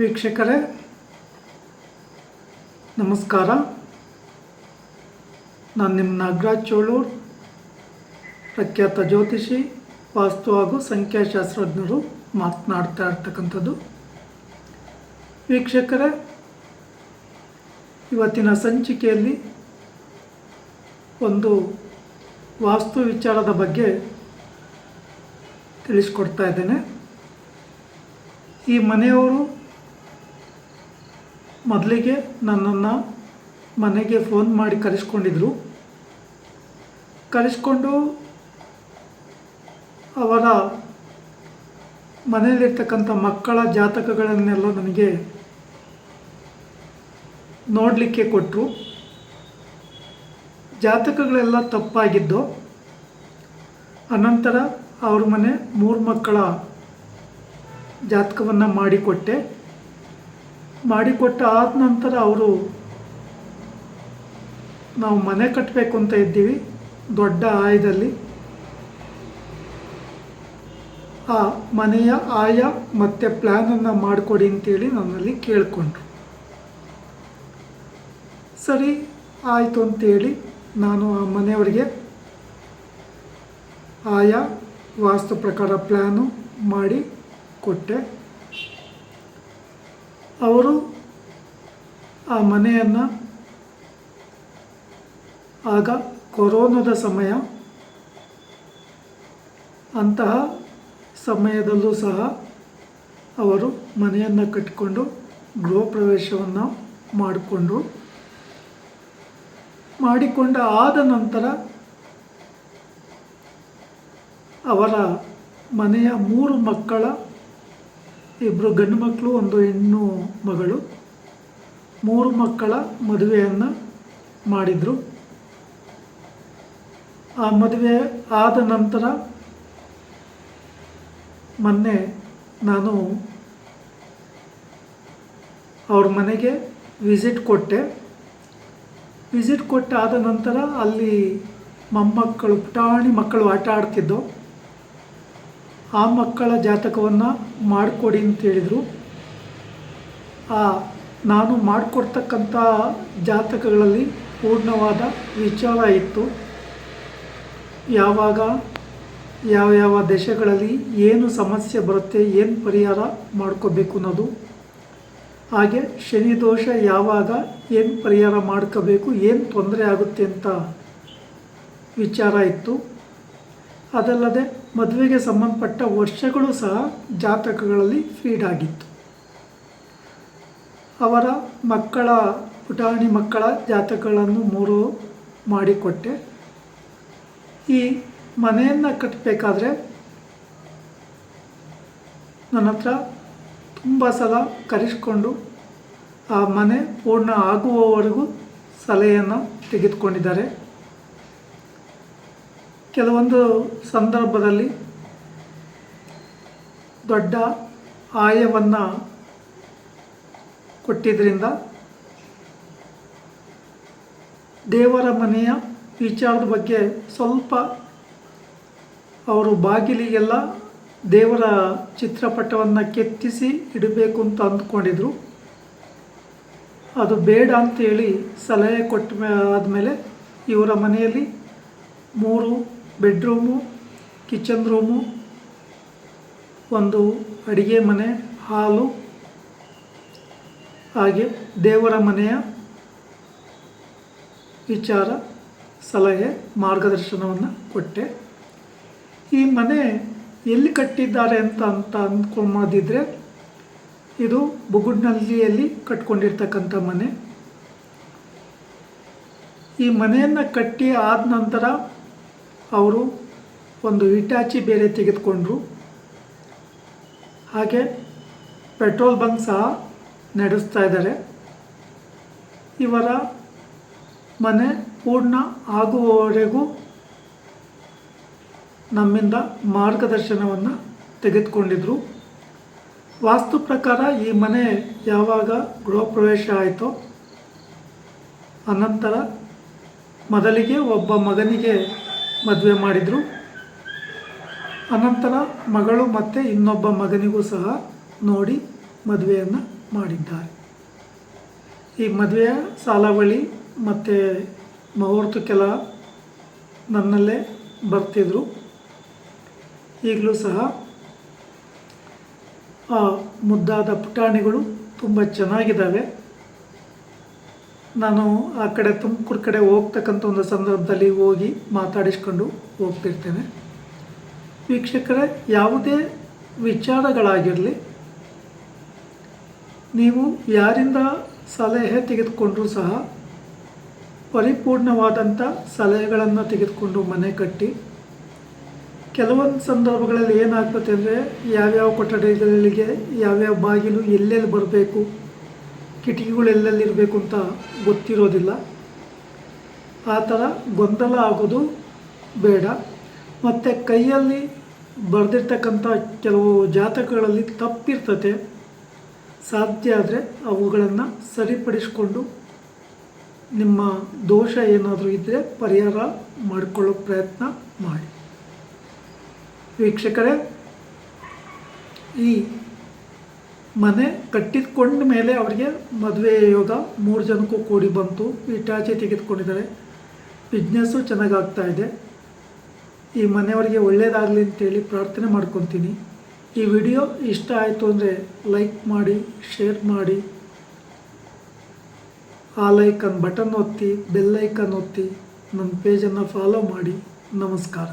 ವೀಕ್ಷಕರೇ, ನಮಸ್ಕಾರ. ನಾನು ನಿಮ್ಮ ನಾಗರಾಜ್ ಚೋಳೂರ್, ಪ್ರಖ್ಯಾತ ಜ್ಯೋತಿಷಿ, ವಾಸ್ತು ಹಾಗೂ ಸಂಖ್ಯಾಶಾಸ್ತ್ರಜ್ಞರು ಮಾತನಾಡ್ತಾ ಇರ್ತಕ್ಕಂಥದ್ದು. ವೀಕ್ಷಕರೇ, ಇವತ್ತಿನ ಸಂಚಿಕೆಯಲ್ಲಿ ಒಂದು ವಾಸ್ತು ವಿಚಾರದ ಬಗ್ಗೆ ತಿಳಿಸ್ಕೊಡ್ತಾ ಇದ್ದೇನೆ. ಈ ಮನೆಯವರು ಮೊದಲಿಗೆ ನನ್ನನ್ನು ಮನೆಗೆ ಫೋನ್ ಮಾಡಿ ಕರೆಸ್ಕೊಂಡಿದ್ರು. ಕರೆಸ್ಕೊಂಡು ಅವರ ಮನೆಯಲ್ಲಿರ್ತಕ್ಕಂಥ ಮಕ್ಕಳ ಜಾತಕಗಳನ್ನೆಲ್ಲ ನನಗೆ ನೋಡಲಿಕ್ಕೆ ಕೊಟ್ಟರು ಜಾತಕಗಳೆಲ್ಲ ತಪ್ಪಾಗಿದ್ದು. ಅನಂತರ ಅವ್ರ ಮನೆ ಮೂರು ಮಕ್ಕಳ ಜಾತಕವನ್ನು ಮಾಡಿಕೊಟ್ಟೆ. ಮಾಡಿಕೊಟ್ಟ ಆದ ನಂತರ ಅವರು, ನಾವು ಮನೆ ಕಟ್ಟಬೇಕು ಅಂತ ಇದ್ದೀವಿ, ದೊಡ್ಡ ಆಯದಲ್ಲಿ. ಆ ಮನೆಯ ಆಯ ಮತ್ತು ಪ್ಲ್ಯಾನನ್ನು ಮಾಡಿಕೊಡಿ ಅಂತೇಳಿ ನನ್ನಲ್ಲಿ ಕೇಳಿಕೊಂಡ್ರು. ಸರಿ, ಆಯಿತು ಅಂತೇಳಿ ನಾನು ಆ ಮನೆಯವರಿಗೆ ಆಯಾ, ವಾಸ್ತು ಪ್ರಕಾರ ಪ್ಲ್ಯಾನು ಮಾಡಿ ಕೊಟ್ಟೆ. ಅವರು ಆ ಮನೆಯನ್ನು ಆಗ ಕೊರೋನಾದ ಸಮಯ, ಅಂತಹ ಸಮಯದಲ್ಲೂ ಸಹ ಅವರು ಮನೆಯನ್ನು ಕಟ್ಟಿಕೊಂಡು ಗೃಹ ಪ್ರವೇಶವನ್ನು ಮಾಡಿಕೊಂಡ್ರು ಮಾಡಿಕೊಂಡ ಆದ ನಂತರ ಅವರ ಮನೆಯ ಮೂರು ಮಕ್ಕಳ ಇಬ್ಬರು ಗಂಡು ಮಕ್ಕಳು, ಒಂದು ಹೆಣ್ಣು ಮಗಳು. ಮೂರು ಮಕ್ಕಳ ಮದುವೆಯನ್ನು ಮಾಡಿದರು. ಆ ಮದುವೆ ಆದ ನಂತರ ಮೊನ್ನೆ ನಾನು ಅವ್ರ ಮನೆಗೆ ವಿಸಿಟ್ ಕೊಟ್ಟೆ. ವಿಸಿಟ್ ಕೊಟ್ಟಾದ ನಂತರ ಅಲ್ಲಿ ಮೊಮ್ಮಕ್ಕಳು, ಪುಟಾಣಿ ಮಕ್ಕಳು ಆಟ ಆಡ್ತಿದ್ದು ಆ ಮಕ್ಕಳ ಜಾತಕವನ್ನು ಮಾಡಿಕೊಡಿ ಅಂತ ಹೇಳಿದರು ಆ, ನಾನು ಮಾಡಿಕೊಡ್ತಕ್ಕಂಥ ಜಾತಕಗಳಲ್ಲಿ ಪೂರ್ಣವಾದ ವಿಚಾರ ಇತ್ತು. ಯಾವಾಗ, ಯಾವ ಯಾವ ದೇಶಗಳಲ್ಲಿ ಏನು ಸಮಸ್ಯೆ ಬರುತ್ತೆ, ಏನು ಪರಿಹಾರ ಮಾಡ್ಕೋಬೇಕು ಅನ್ನೋದು. ಹಾಗೆ ಶನಿ ದೋಷ ಯಾವಾಗ ಏನು ಪರಿಹಾರ ಮಾಡ್ಕೋಬೇಕು, ಏನು ತೊಂದರೆ ಆಗುತ್ತೆ ಅಂತ ವಿಚಾರ ಇತ್ತು. ಅದಲ್ಲದೆ ಮದುವೆಗೆ ಸಂಬಂಧಪಟ್ಟ ವರ್ಷಗಳು ಸಹ ಜಾತಕಗಳಲ್ಲಿ ಫೀಡ್ ಆಗಿತ್ತು. ಅವರ ಮಕ್ಕಳ, ಪುಟಾಣಿ ಮಕ್ಕಳ ಜಾತಕಗಳನ್ನು ಮೂರು ಮಾಡಿಕೊಟ್ಟೆ. ಈ ಮನೆಯನ್ನು ಕಟ್ಟಬೇಕಾದ್ರೆ ನನ್ನ ಹತ್ರ ತುಂಬ ಸಲ ಕರೆಸ್ಕೊಂಡು ಆ ಮನೆ ಪೂರ್ಣ ಆಗುವವರೆಗೂ ಸಲಹೆಯನ್ನು ತೆಗೆದುಕೊಂಡಿದ್ದಾರೆ. ಕೆಲವೊಂದು ಸಂದರ್ಭದಲ್ಲಿ ದೊಡ್ಡ ಆಯವನ್ನು ಕೊಟ್ಟಿದ್ದರಿಂದ ದೇವರ ಮನೆಯ ವಿಚಾರದ ಬಗ್ಗೆ ಸ್ವಲ್ಪ ಅವರು ಬಾಗಿಲಿಗೆಲ್ಲ ದೇವರ ಚಿತ್ರಪಟವನ್ನು ಕೆತ್ತಿಸಿ ಇಡಬೇಕು ಅಂತ ಅಂದ್ಕೊಂಡಿದ್ರು. ಅದು ಬೇಡ ಅಂತೇಳಿ ಸಲಹೆ ಕೊಟ್ಟ ಆದಮೇಲೆ ಇವರ ಮನೆಯಲ್ಲಿ ಮೂರು ಬೆಡ್ರೂಮು, ಕಿಚನ್ ರೂಮು, ಒಂದು ಅಡಿಗೆ ಮನೆ, ಹಾಲು, ಹಾಗೆ ದೇವರ ಮನೆಯ ವಿಚಾರ, ಸಲಹೆ, ಮಾರ್ಗದರ್ಶನವನ್ನು ಕೊಟ್ಟೆ. ಈ ಮನೆ ಎಲ್ಲಿ ಕಟ್ಟಿದ್ದಾರೆ ಅಂತ ಅಂತ ಅಂದ್ಕೊಂಬೋದಿದ್ರೆ ಇದು ಬುಗುಡ್ನಲ್ಲಿಯಲ್ಲಿ ಕಟ್ಕೊಂಡಿರ್ತಕ್ಕಂಥ ಮನೆ. ಈ ಮನೆಯನ್ನು ಕಟ್ಟಿ ಆದ ನಂತರ ಅವರು ಒಂದು ಇಟಾಚಿ ಬೇರೆ ತೆಗೆದುಕೊಂಡ್ರು. ಹಾಗೆ ಪೆಟ್ರೋಲ್ ಬಂಕ್ ಸಹ ನಡೆಸ್ತಾ ಇದ್ದಾರೆ. ಇವರ ಮನೆ ಪೂರ್ಣ ಆಗುವವರೆಗೂ ನಮ್ಮಿಂದ ಮಾರ್ಗದರ್ಶನವನ್ನು ತೆಗೆದುಕೊಂಡಿದ್ರು. ವಾಸ್ತು ಪ್ರಕಾರ ಈ ಮನೆ ಯಾವಾಗ ಗೃಹ ಪ್ರವೇಶ ಆಯಿತೋ ಅನಂತರ ಮೊದಲಿಗೆ ಒಬ್ಬ ಮಗನಿಗೆ ಮದುವೆ ಮಾಡಿದರು. ಅನಂತರ ಮಗಳು ಮತ್ತು ಇನ್ನೊಬ್ಬ ಮಗನಿಗೂ ಸಹ ನೋಡಿ ಮದುವೆಯನ್ನು ಮಾಡಿದ್ದಾರೆ. ಈ ಮದುವೆಯ ಸಾಲಾವಳಿ ಮತ್ತು ಮುಹೂರ್ತಕ್ಕೆಲ್ಲ ಕೆಲ ನನ್ನಲ್ಲೇ ಬರ್ತಿದ್ರು. ಈಗಲೂ ಸಹ ಆ ಮುದ್ದಾದ ಪುಟಾಣಿಗಳು ತುಂಬ ಚೆನ್ನಾಗಿದ್ದಾವೆ. ನಾನು ಆ ಕಡೆ ತುಮಕೂರು ಕಡೆ ಹೋಗ್ತಕ್ಕಂಥ ಒಂದು ಸಂದರ್ಭದಲ್ಲಿ ಹೋಗಿ ಮಾತಾಡಿಸ್ಕೊಂಡು ಹೋಗ್ತಿರ್ತೇನೆ. ವೀಕ್ಷಕರೇ, ಯಾವುದೇ ವಿಚಾರಗಳಾಗಿರಲಿ, ನೀವು ಯಾರಿಂದ ಸಲಹೆ ತೆಗೆದುಕೊಂಡರೂ ಸಹ ಪರಿಪೂರ್ಣವಾದಂಥ ಸಲಹೆಗಳನ್ನು ತೆಗೆದುಕೊಂಡು ಮನೆ ಕಟ್ಟಿ, ಕೆಲವೊಂದು ಸಂದರ್ಭಗಳಲ್ಲಿ ಏನಾಗ್ತದೆ ಅಂದರೆ ಯಾವ್ಯಾವ ಕೊಠಡಿಗಳಿಗೆ, ಯಾವ್ಯಾವ ಬಾಗಿಲು ಎಲ್ಲೆಲ್ಲಿ ಬರಬೇಕು ಕಿಟಕಿಗಳು ಎಲ್ಲೆಲ್ಲಿರಬೇಕು ಅಂತ ಗೊತ್ತಿರೋದಿಲ್ಲ. ಆ ಥರ ಗೊಂದಲ ಆಗೋದು ಬೇಡ. ಮತ್ತು ಕೈಯಲ್ಲಿ ಬರೆದಿರ್ತಕ್ಕಂಥ ಕೆಲವು ಜಾತಕಗಳಲ್ಲಿ ತಪ್ಪಿರ್ತತೆ. ಸಾಧ್ಯ ಆದರೆ ಅವುಗಳನ್ನು ಸರಿಪಡಿಸ್ಕೊಂಡು ನಿಮ್ಮ ದೋಷ ಏನಾದರೂ ಇದ್ದರೆ ಪರಿಹಾರ ಮಾಡಿಕೊಳ್ಳೋ ಪ್ರಯತ್ನ ಮಾಡಿ. ವೀಕ್ಷಕರೇ, ಈ ಮನೆ ಕಟ್ಟಿದ್ಕೊಂಡ ಮೇಲೆ ಅವರಿಗೆ ಮದುವೆ ಯೋಗ ಮೂರು ಜನಕ್ಕೂ ಕೂಡಿ ಬಂತು. ಇಟಾಚೆ ತೆಗೆದುಕೊಂಡಿದ್ದಾರೆ. ಬಿಸ್ನೆಸ್ಸು ಚೆನ್ನಾಗಾಗ್ತಾ ಇದೆ. ಈ ಮನೆಯವರಿಗೆ ಒಳ್ಳೆಯದಾಗಲಿ ಅಂತೇಳಿ ಪ್ರಾರ್ಥನೆ ಮಾಡ್ಕೊತೀನಿ. ಈ ವಿಡಿಯೋ ಇಷ್ಟ ಆಯಿತು ಅಂದರೆ ಲೈಕ್ ಮಾಡಿ, ಶೇರ್ ಮಾಡಿ. ಆ ಲೈಕನ್ ಬಟನ್ ಒತ್ತಿ, ಬೆಲ್ ಐಕನ್ ಒತ್ತಿ, ನನ್ನ ಪೇಜನ್ನು ಫಾಲೋ ಮಾಡಿ. ನಮಸ್ಕಾರ.